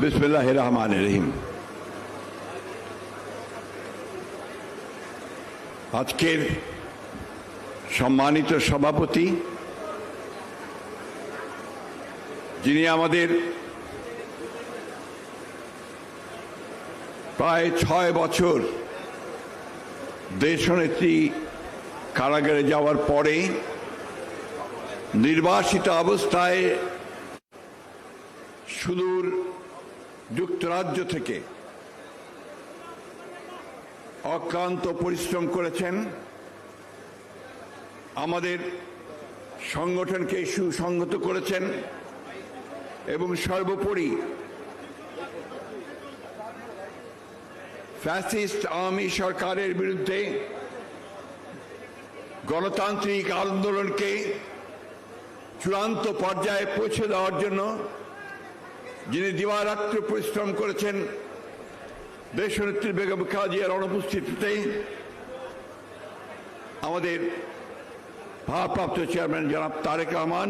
বিসমিল্লাহ রহমান রহিম আজকের সম্মানিত সভাপতি, যিনি আমাদের প্রায় ছয় বছর দেশনেত্রী কারাগারে যাওয়ার পরে নির্বাসিত অবস্থায় সুদূর যুক্তরাজ্য থেকে অক্লান্ত পরিশ্রম করেছেন। আমাদের সংগঠনকে সুসংহত করেছেন এবং সর্বোপরি ফ্যাসিস্ট আওয়ামী সরকারের বিরুদ্ধে গণতান্ত্রিক আন্দোলনকে চূড়ান্ত পর্যায়ে পৌঁছে দেওয়ার জন্য যিনি দিবারাত্র পরিশ্রম করেছেন, দেশনেত্রী বেগম খাজিয়ার অনুপস্থিতিতে আমাদের ভারপ্রাপ্ত চেয়ারম্যান জনাব তারেক রহমান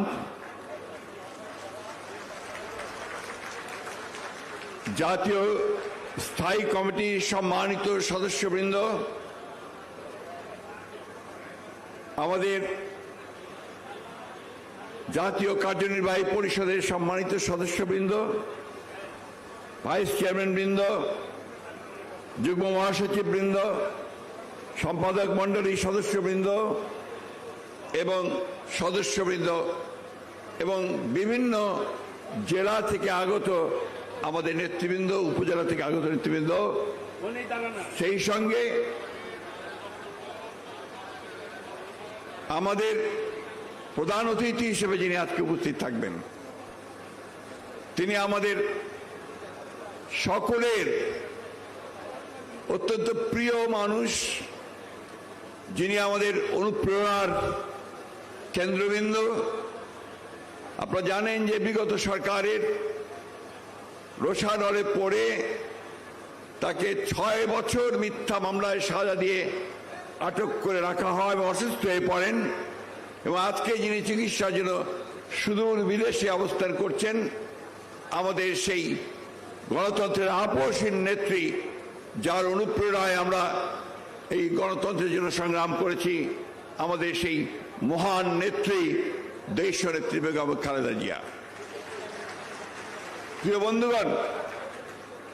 জাতীয় স্থায়ী কমিটির সম্মানিত সদস্যবৃন্দ, আমাদের জাতীয় কার্যনির্বাহী পরিষদের সম্মানিত সদস্যবৃন্দ ভাইস চেয়ারম্যান বৃন্দ, যুগ্ম মহাসচিব বৃন্দ সম্পাদক মণ্ডলীর সদস্যবৃন্দ এবং সদস্যবৃন্দ এবং বিভিন্ন জেলা থেকে আগত আমাদের নেতৃবৃন্দ, উপজেলা থেকে আগত নেতৃবৃন্দ, সেই সঙ্গে আমাদের প্রধান অতিথি হিসেবে যিনি আজকে উপস্থিত থাকবেন, তিনি আমাদের সকলের অত্যন্ত প্রিয় মানুষ, যিনি আমাদের অনুপ্রেরণার কেন্দ্রবিন্দু। আপনারা জানেন যে বিগত সরকারের রোষানলে পড়ে তাকে ছয় বছর মিথ্যা মামলায় সাজা দিয়ে আটক করে রাখা হয় এবং অসুস্থ হয়ে পড়েন। এবং আজকে যিনি চিকিৎসার জন্য সুদূর বিদেশে অবস্থান করছেন, আমাদের সেই গণতন্ত্রের আপসীন নেত্রী, যার অনুপ্রেরণায় আমরা এই গণতন্ত্রের জন্য সংগ্রাম করেছি, আমাদের সেই মহান নেত্রী দেশ নেত্রী বেগম খালেদা জিয়া। প্রিয় বন্ধুগণ,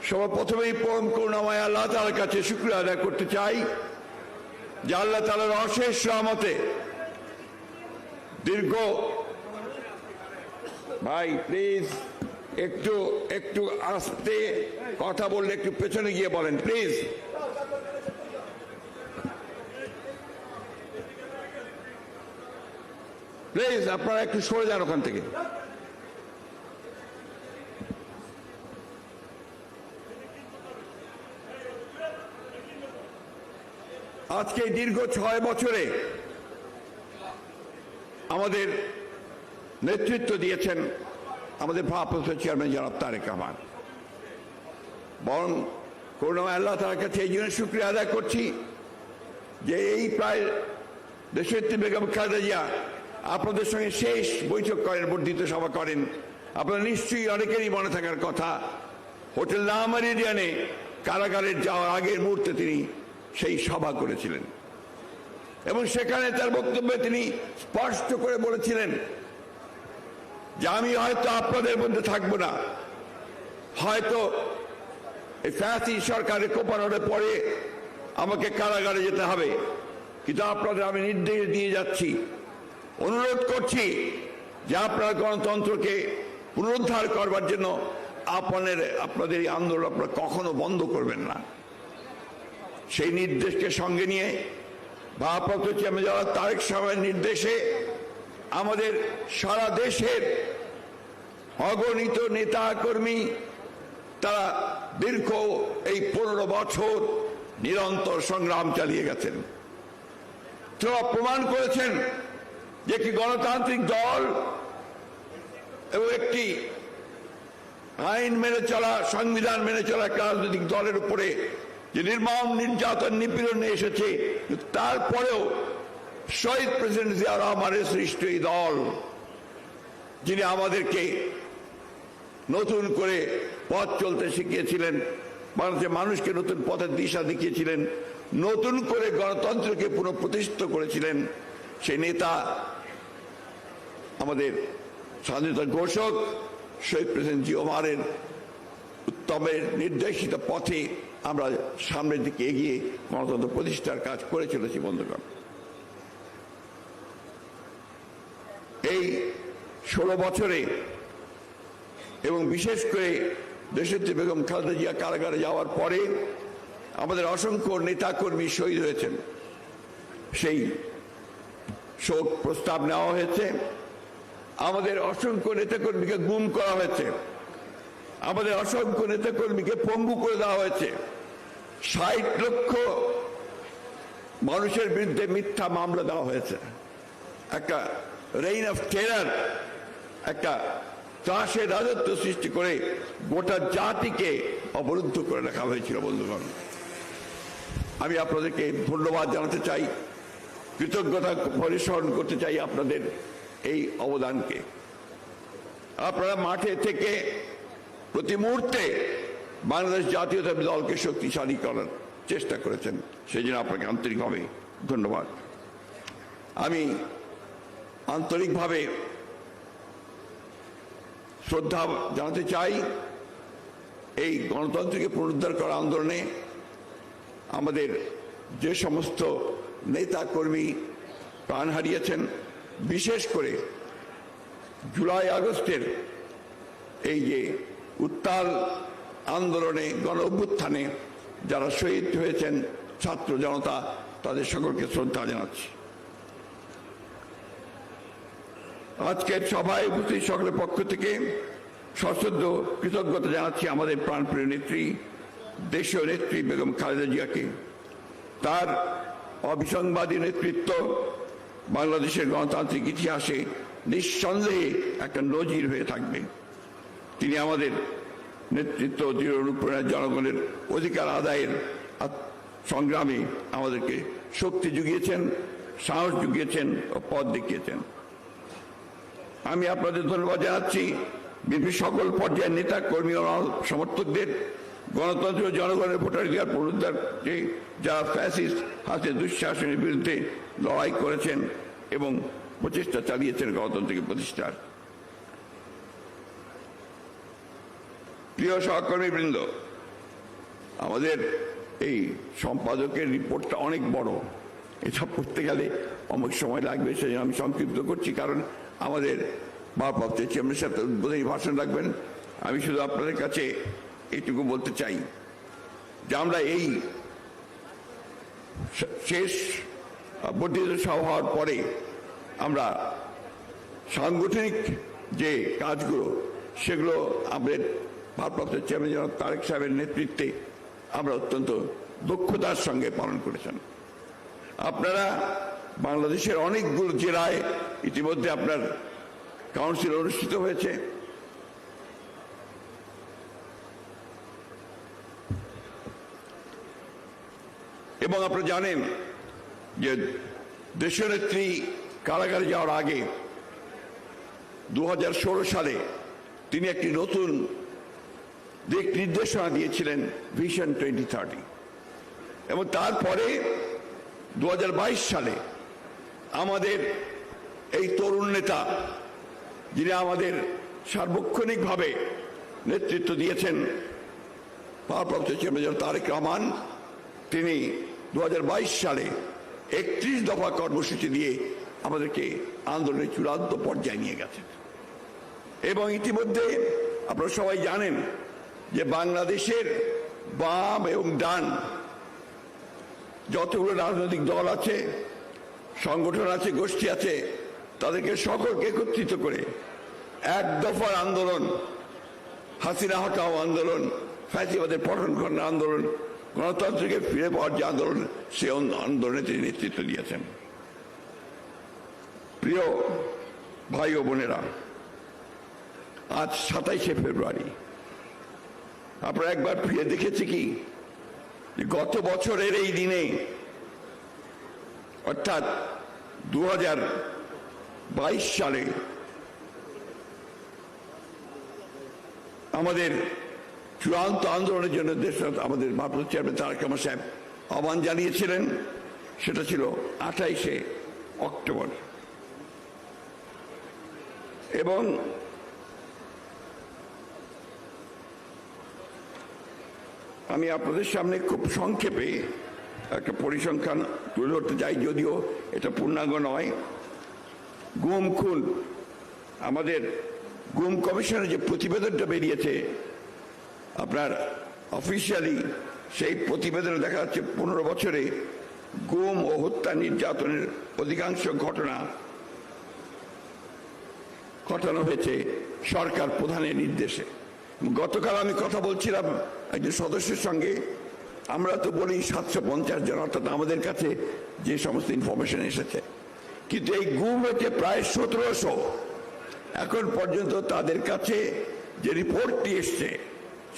সবার প্রথমেই পরম করুণাময় আল্লাহ তালার কাছে শুক্রিয়া আদায় করতে চাই, যে আল্লাহ তালার অশেষ রহমতে দীর্ঘ। ভাই প্লিজ একটু একটু আস্তে কথা বললে একটু পেছনে গিয়ে বলেন প্লিজ প্লিজ আপনারা একটু সরে যান ওখান থেকে। আজকে দীর্ঘ ছয় বছরে আমাদের নেতৃত্ব দিয়েছেন আমাদের ভারপ্রাপ্ত চেয়ারম্যান জনাব তারেক রহমান। বরং করুণাময় আল্লাহ তার কাছে এই জন্য শুক্রিয়া আদায় করছি যে এই প্রায় দেশনেত্রী বেগম খালেদা জিয়া আপনাদের সঙ্গে শেষ বৈঠক করেন, বর্ধিত সভা করেন। আপনারা নিশ্চয়ই অনেকেরই মনে থাকার কথা, হোটেল নামারিডিয়ানে কারাগারের যাওয়ার আগের মুহূর্তে তিনি সেই সভা করেছিলেন। এবং সেখানে তার বক্তব্যে তিনি স্পষ্ট করে বলেছিলেন যে আমি হয়তো আপনাদের মধ্যে থাকব না। হয়তো এই ফ্যাসি সরকারের কোপানোর পরে আমাকে কারাগারে যেতে হবে। কিন্তু আপনাদের আমি নির্দেশ দিয়ে যাচ্ছি, অনুরোধ করছি যে আপনারা গণতন্ত্রকে পুনরুদ্ধার করবার জন্য আপনাদের আপনাদের এই আন্দোলন আপনারা কখনো বন্ধ করবেন না। সেই নির্দেশকে সঙ্গে নিয়ে ভারপ্রাপ্ত চেয়ারম্যান যারা তারেক সাহেবের নির্দেশে আমাদের সারা দেশের অগণিত নেতা কর্মী তারা দীর্ঘ এই পনেরো বছর নিরন্তর সংগ্রাম চালিয়ে গেছেন। তারা প্রমাণ করেছেন যে একটি গণতান্ত্রিক দল এবং একটি আইন মেনে চলা, সংবিধান মেনে চলা একটা রাজনৈতিক দলের উপরে যে নির্মম, নির্যাতন, নিপীড়ন এসেছে। তারপরেও শহীদ প্রেসিডেন্ট জিয়া রহমানের সৃষ্ট এই দল, যিনি আমাদেরকে নতুন করে পথ চলতে শিখিয়েছিলেন বাংলাদেশের মানুষকে নতুন পথের দিশা দেখিয়েছিলেন, নতুন করে গণতন্ত্রকে পুনঃপ্রতিষ্ঠিত করেছিলেন, সেই নেতা আমাদের স্বাধীনতা ঘোষক, শহীদ প্রেসিডেন্ট জি ওমারের উত্তমের নির্দেশিত পথে আমরা সামনের দিকে এগিয়ে গণতন্ত্র প্রতিষ্ঠার কাজ করে চলেছি, বন্ধুগণ। এই ষোলো বছরে এবং বিশেষ করে দেশত্রী বেগম খালেদা জিয়া কারাগারে যাওয়ার পরে আমাদের অসংখ্য নেতাকর্মী শহীদ হয়েছেন। সেই শোক প্রস্তাব নেওয়া হয়েছে। আমাদের অসংখ্য নেতাকর্মীকে গুম করা হয়েছে। আমাদের অসংখ্য নেতাকর্মীকে পঙ্গু করে দেওয়া হয়েছে। ষাট লক্ষ মানুষের বিরুদ্ধে মিথ্যা মামলা দেওয়া হয়েছে। একটা রেইন অফ টেরার একটা চাষের রাজত্ব সৃষ্টি করে গোটা জাতিকে অবরুদ্ধ করে রাখা হয়েছিল বন্ধুগণ। আমি আপনাদেরকে ধন্যবাদ জানাতে চাই, কৃতজ্ঞতা পরিস্মরণ করতে চাই আপনাদের এই অবদানকে। আপনারা মাঠে থেকে প্রতি মুহূর্তে বাংলাদেশ জাতীয়তাবাদী দলকে শক্তিশালী করার চেষ্টা করেছেন। সেই জন্য আপনাকে আন্তরিকভাবে ধন্যবাদ। আমি আন্তরিকভাবে শ্রদ্ধা জানাতে চাই, এই গণতন্ত্রকে পুনরুদ্ধার করা আন্দোলনে আমাদের যে সমস্ত নেতা কর্মী প্রাণ হারিয়েছেন, বিশেষ করে জুলাই আগস্টের এই যে উত্তাল আন্দোলনে গণ অভ্যুত্থানে যারা শহীদ হয়েছেন ছাত্র জনতা, তাদের সকলকে শ্রদ্ধা জানাচ্ছি। আজকের সভায় উপস্থিত সকলের পক্ষ থেকে সশ্রদ্ধ কৃতজ্ঞতা জানাচ্ছি আমাদের প্রাণপ্রিয় নেত্রী, দেশীয় নেত্রী বেগম খালেদা জিয়াকে। তার অবিসংবাদী নেতৃত্ব বাংলাদেশের গণতান্ত্রিক ইতিহাসে নিঃসন্দেহে একটা নজির হয়ে থাকবে। তিনি আমাদের নেতৃত্ব দৃঢ় অনুপ্রেরণায় জনগণের অধিকার আদায়ের সংগ্রামে আমাদেরকে শক্তি জুগিয়েছেন, সাহস জুগিয়েছেন ও পথ দেখিয়েছেন। আমি আপনাদের ধন্যবাদ জানাচ্ছি। বিএনপি সকল পর্যায়ের নেতা, কর্মী ও সমর্থকদের, গণতন্ত্র জনগণের ভোটাধিকার পুনরুদ্ধার যারা ফ্যাসিস্ট হাতে দুঃশাসনের বিরুদ্ধে লড়াই করেছেন এবং প্রচেষ্টা চালিয়েছেন গণতন্ত্রকে প্রতিষ্ঠার। প্রিয় সহকর্মী বৃন্দ আমাদের এই সম্পাদকের রিপোর্টটা অনেক বড়। এসব পড়তে গেলে অনেক সময় লাগবে, সেজন্য আমি সংক্ষিপ্ত করছি, কারণ আমাদের ভারপ্রাপ্ত চেয়ারম্যান সাথে উদ্বোধনী ভাষণ রাখবেন। আমি শুধু আপনাদের কাছে এইটুকু বলতে চাই যে আমরা এই শেষ বর্ধিত সভা হওয়ার পরে আমরা সাংগঠনিক যে কাজগুলো, সেগুলো আমাদের ভারপ্রাপ্ত চেয়ারম্যান জনাব তারেক সাহেবের নেতৃত্বে আমরা অত্যন্ত দক্ষতার সঙ্গে পালন করেছেন। আপনারা বাংলাদেশের অনেকগুলো জেলায় ইতিমধ্যে আপনার কাউন্সিল অনুষ্ঠিত হয়েছে। এবং আপনারা জানেন যে দেশনেত্রী কারাগারে যাওয়ার আগে দু হাজার ষোলো সালে তিনি একটি নতুন দিক নির্দেশনা দিয়েছিলেন ভিশন টোয়েন্টি থার্টি। এবং তারপরে দু হাজার বাইশ সালে আমাদের এই তরুণ নেতা, যিনি আমাদের সার্বক্ষণিকভাবে নেতৃত্ব দিয়েছেন ভারপ্রাপ্ত চেয়ারম্যান তারেক রহমান, তিনি দু হাজার বাইশ সালে একত্রিশ দফা কর্মসূচি দিয়ে আমাদেরকে আন্দোলনের চূড়ান্ত পর্যায়ে নিয়ে গেছেন। এবং ইতিমধ্যে আপনারা সবাই জানেন যে বাংলাদেশের বাম এবং ডান যতগুলো রাজনৈতিক দল আছে, সংগঠন আছে, গোষ্ঠী আছে, তাদেরকে সকলকে একত্রিত করে এক দফার আন্দোলন, হাসিনা হটাও আন্দোলন, ফ্যাসিবাদের পঠন খণ্ডন আন্দোলন, গণতন্ত্রকে ফিরে পাওয়ার যে আন্দোলন, সে আন্দোলনে তিনি নেতৃত্ব দিয়েছেন। প্রিয় ভাই ও বোনেরা, আজ সাতাইশে ফেব্রুয়ারি আপনারা একবার ফিরে দেখেছি কি? গত বছরের এই দিনে, অর্থাৎ দু হাজার বাইশ সালে আমাদের চূড়ান্ত আন্দোলনের জন্য দেশ আমাদের ভারপ্রাপ্ত চেয়ারম্যান তারেক রহমান সাহেব আহ্বান জানিয়েছিলেন, সেটা ছিল আঠাইশে অক্টোবর। এবং আমি আপনাদের সামনে খুব সংক্ষেপে একটা পরিসংখ্যান তুলে ধরতে চাই, যদিও এটা পূর্ণাঙ্গ নয়। গুম, খুন, আমাদের গুম কমিশনের যে প্রতিবেদনটা বেরিয়েছে, আপনার অফিসিয়ালি সেই প্রতিবেদনে দেখা যাচ্ছে পনেরো বছরে গুম ও হত্যা নির্যাতনের অধিকাংশ ঘটনা ঘটানো হয়েছে সরকার প্রধানের নির্দেশে। গতকাল আমি কথা বলছিলাম একজন সদস্যের সঙ্গে। আমরা তো বলি সাতশো পঞ্চাশ জন, অর্থাৎ আমাদের কাছে যে সমস্ত ইনফরমেশন এসেছে। কিন্তু এই গুম হচ্ছে প্রায় সতেরোশো। এখন পর্যন্ত তাদের কাছে যে রিপোর্টটি এসছে,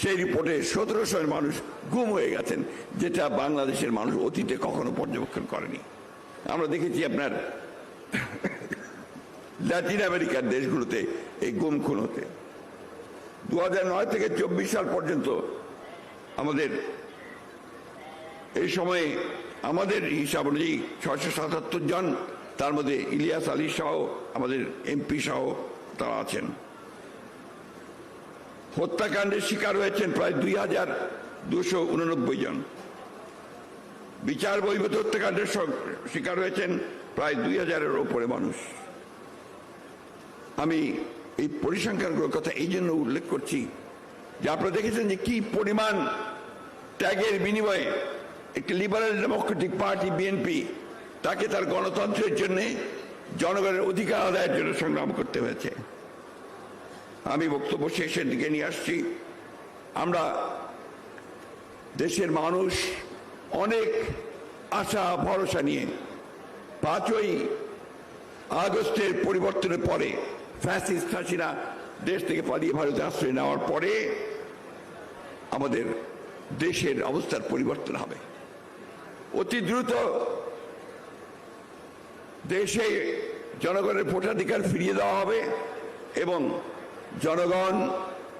সেই রিপোর্টে সতেরোশো মানুষ গুম হয়ে গেছেন, যেটা বাংলাদেশের মানুষ অতীতে কখনো পর্যবেক্ষণ করেনি। আমরা দেখেছি আপনার ল্যাটিন আমেরিকার দেশগুলোতে এই গুম খুন হতে। দু নয় থেকে চব্বিশ সাল পর্যন্ত আমাদের এই সময়ে আমাদের হিসাব অনুযায়ী ছয়শো সাতাত্তর জন, তার মধ্যে ইলিয়াস আলী সহ আমাদের এমপি সহ তারা আছেন। হত্যাকাণ্ডের শিকার হয়েছেন প্রায় দুই হাজার দুশো উননব্বই জন। বিচার বহির্ভূত হত্যাকাণ্ডের শিকার হয়েছেন প্রায় দুই হাজারের ওপরে মানুষ। আমি এই পরিসংখ্যানগুলোর কথা এই জন্য উল্লেখ করছি যে আপনারা দেখেছেন যে কি পরিমাণ ত্যাগের বিনিময়ে একটি লিবারেল ডেমোক্রেটিক পার্টি, বিএনপি, তাকে তার গণতন্ত্রের জন্য জনগণের অধিকার আদায়ের জন্য সংগ্রাম করতে হয়েছে। আমি বক্তব্য শেষের দিকে নিয়ে আসছি। আমরা দেশের মানুষ অনেক আশা, ভরসা নিয়ে পাঁচই আগস্টের পরিবর্তনের পরে ফ্যাসিস্ট দেশ থেকে পালিয়ে ভারতে আশ্রয় নেওয়ার পরে আমাদের দেশের অবস্থার পরিবর্তন হবে। অতি দ্রুত দেশে জনগণের ভোটাধিকার ফিরিয়ে দেওয়া হবে এবং জনগণ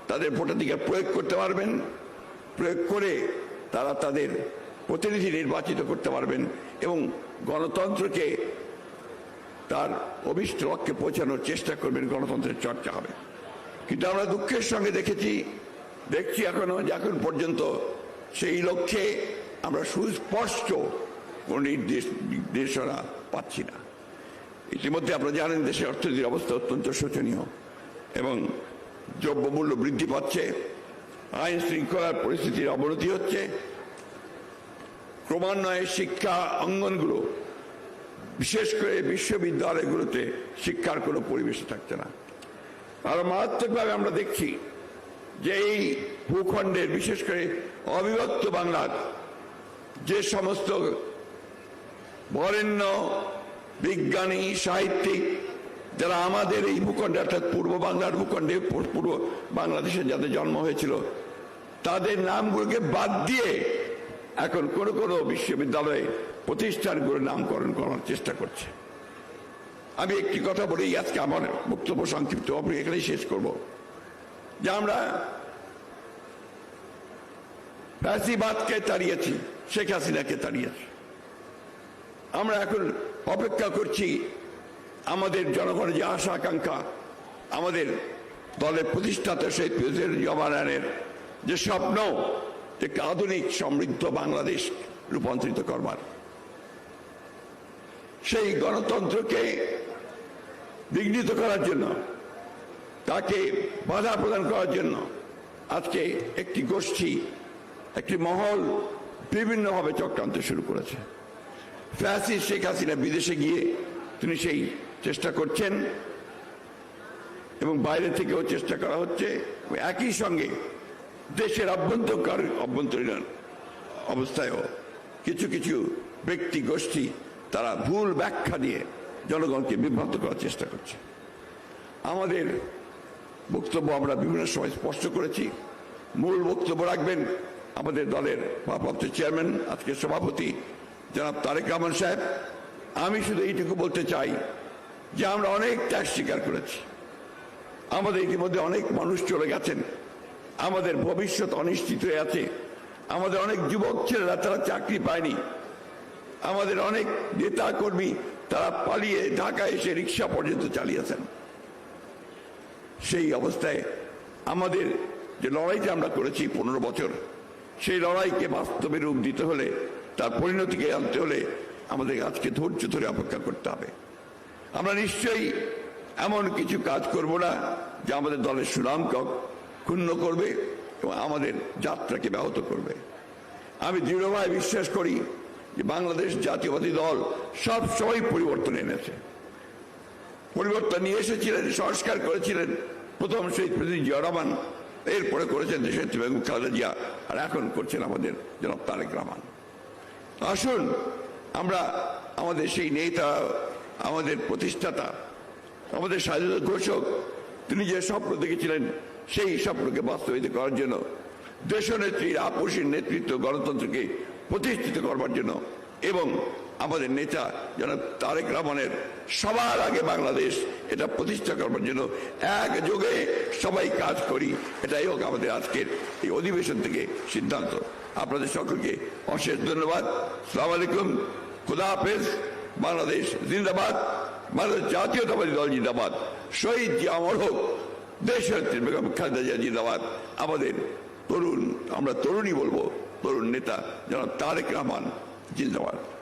তাদের ভোটাধিকার প্রয়োগ করতে পারবেন, প্রয়োগ করে তারা তাদের প্রতিনিধি নির্বাচিত করতে পারবেন এবং গণতন্ত্রকে তার অভিষ্ট লক্ষ্যে পৌঁছানোর চেষ্টা করবেন, গণতন্ত্রের চর্চা হবে। কিন্তু আমরা দুঃখের সঙ্গে দেখেছি, দেখছি এখনও এখন পর্যন্ত সেই লক্ষ্যে আমরা সুস্পষ্ট কোন নির্দেশ, নির্দেশনা পাচ্ছি না। ইতিমধ্যে আপনারা জানেন দেশের অর্থনীতির অবস্থা অত্যন্ত শোচনীয় এবং দ্রব্যমূল্য বৃদ্ধি পাচ্ছে, আইন শৃঙ্খলার পরিস্থিতির অবনতি হচ্ছে। ক্রমান্বয়ে শিক্ষা অঙ্গনগুলো বিশেষ করে বিশ্ববিদ্যালয়গুলোতে শিক্ষার কোনো পরিবেশ থাকছে না। আরও মারাত্মকভাবে আমরা দেখছি যে এই ভূখণ্ডের, বিশেষ করে অবিভক্ত বাংলার যে সমস্ত বরেণ্য বিজ্ঞানী, সাহিত্যিক যারা আমাদের এই ভূখণ্ডে, অর্থাৎ পূর্ব বাংলার ভূখণ্ডে, পূর্ব বাংলাদেশে যাদের জন্ম হয়েছিল, তাদের নামগুলোকে বাদ দিয়ে এখন কোন কোন বিশ্ববিদ্যালয়ে প্রতিষ্ঠানগুলোর নামকরণ করার চেষ্টা করছে। আমি একটি কথা বলেই আজকে আমার বক্তব্য সংক্ষিপ্ত আপনি এখানেই শেষ করব। যে আমরা ফ্যাসিবাদকে তাড়িয়েছি, শেখ হাসিনাকে তাড়িয়েছি। আমরা এখন অপেক্ষা করছি আমাদের জনগণের যে আশা আকাঙ্ক্ষা, আমাদের দলের প্রতিষ্ঠাতা শহীদ প্রেসিডেন্ট জওয়ানের যে স্বপ্ন একটি আধুনিক সমৃদ্ধ বাংলাদেশ রূপান্তরিত করবার। সেই গণতন্ত্রকে বিঘ্নিত করার জন্য, তাকে বাধা প্রদান করার জন্য আজকে একটি গোষ্ঠী, একটি মহল বিভিন্নভাবে চক্রান্ত শুরু করেছে। ফ্যাসিস শেখ হাসিনা বিদেশে গিয়ে তিনি সেই চেষ্টা করছেন এবং বাইরে থেকেও চেষ্টা করা হচ্ছে। একই সঙ্গে দেশের অভ্যন্তর অভ্যন্তরীণ অবস্থায়ও কিছু কিছু ব্যক্তি গোষ্ঠী তারা ভুল ব্যাখ্যা দিয়ে জনগণকে বিভ্রান্ত করার চেষ্টা করছে। আমাদের বক্তব্য আমরা বিভিন্ন সময় স্পষ্ট করেছি। মূল বক্তব্য রাখবেন আমাদের দলের ভারপ্রাপ্ত চেয়ারম্যান, আজকে সভাপতি জনাব তারেক রহমান সাহেব। আমি শুধু এইটুকু বলতে চাই যে আমরা অনেক ত্যাগ স্বীকার করেছি। আমাদের ইতিমধ্যে অনেক মানুষ চলে গেছেন। আমাদের ভবিষ্যৎ অনিশ্চিত হয়ে আছে। আমাদের অনেক যুবক ছেলেরা তারা চাকরি পায়নি। আমাদের অনেক নেতা কর্মী তারা পালিয়ে ঢাকায় এসে রিক্সা পর্যন্ত চালিয়েছেন। সেই অবস্থায় আমাদের যে লড়াইটা আমরা করেছি পনেরো বছর, সেই লড়াইকে বাস্তবে রূপ দিতে হলে, তার পরিণতিকে আনতে হলে আমাদের আজকে ধৈর্য ধরে অপেক্ষা করতে হবে। আমরা নিশ্চয়ই এমন কিছু কাজ করব না যা আমাদের দলের সুনামকে ক্ষুণ্ণ করবে এবং আমাদের যাত্রাকে ব্যাহত করবে। আমি দৃঢ়ভাবে বিশ্বাস করি যে বাংলাদেশ জাতীয়বাদী দল সব সময় পরিবর্তন এনেছে। পরিবর্তন নিয়ে এসেছিলেন, সংস্কার করেছিলেন। প্রথম শহীদ প্রেসিডেন্ট জিয়া রহমান, এরপরে করেছেন দেশের বেগম খালেদা জিয়া, আর এখন করছেন আমাদের জনাব তারেক রহমান। আসুন, আমরা আমাদের সেই নেতা, আমাদের প্রতিষ্ঠাতা, আমাদের স্বাধীনতা ঘোষক, তিনি যে স্বপ্ন দেখেছিলেন সেই স্বপ্নকে বাস্তবায়িত করার জন্য দেশনেত্রীর আপোষের নেতৃত্ব গণতন্ত্রকে প্রতিষ্ঠিত করবার জন্য এবং আমাদের নেতা জনাব তারেক রহমানের সবার আগে বাংলাদেশ এটা প্রতিষ্ঠা করবার জন্য একযোগে সবাই কাজ করি, এটাই হোক আমাদের আজকের এই অধিবেশন থেকে সিদ্ধান্ত। আপনাদের সকলকে অশেষ ধন্যবাদ। সালাম আলাইকুম। খুদা হাফেজ। বাংলাদেশ জিন্দাবাদ। বাংলাদেশ জাতীয়তাবাদী দল জিন্দাবাদ। শহীদ জি অমর হোক। দেশের বেগম খালেদা জিন্দাবাদ। আমাদের তরুণ, আমরা তরুণী বলব, তরুণ নেতা যেন তারেক রহমান জিন্দাবাদ।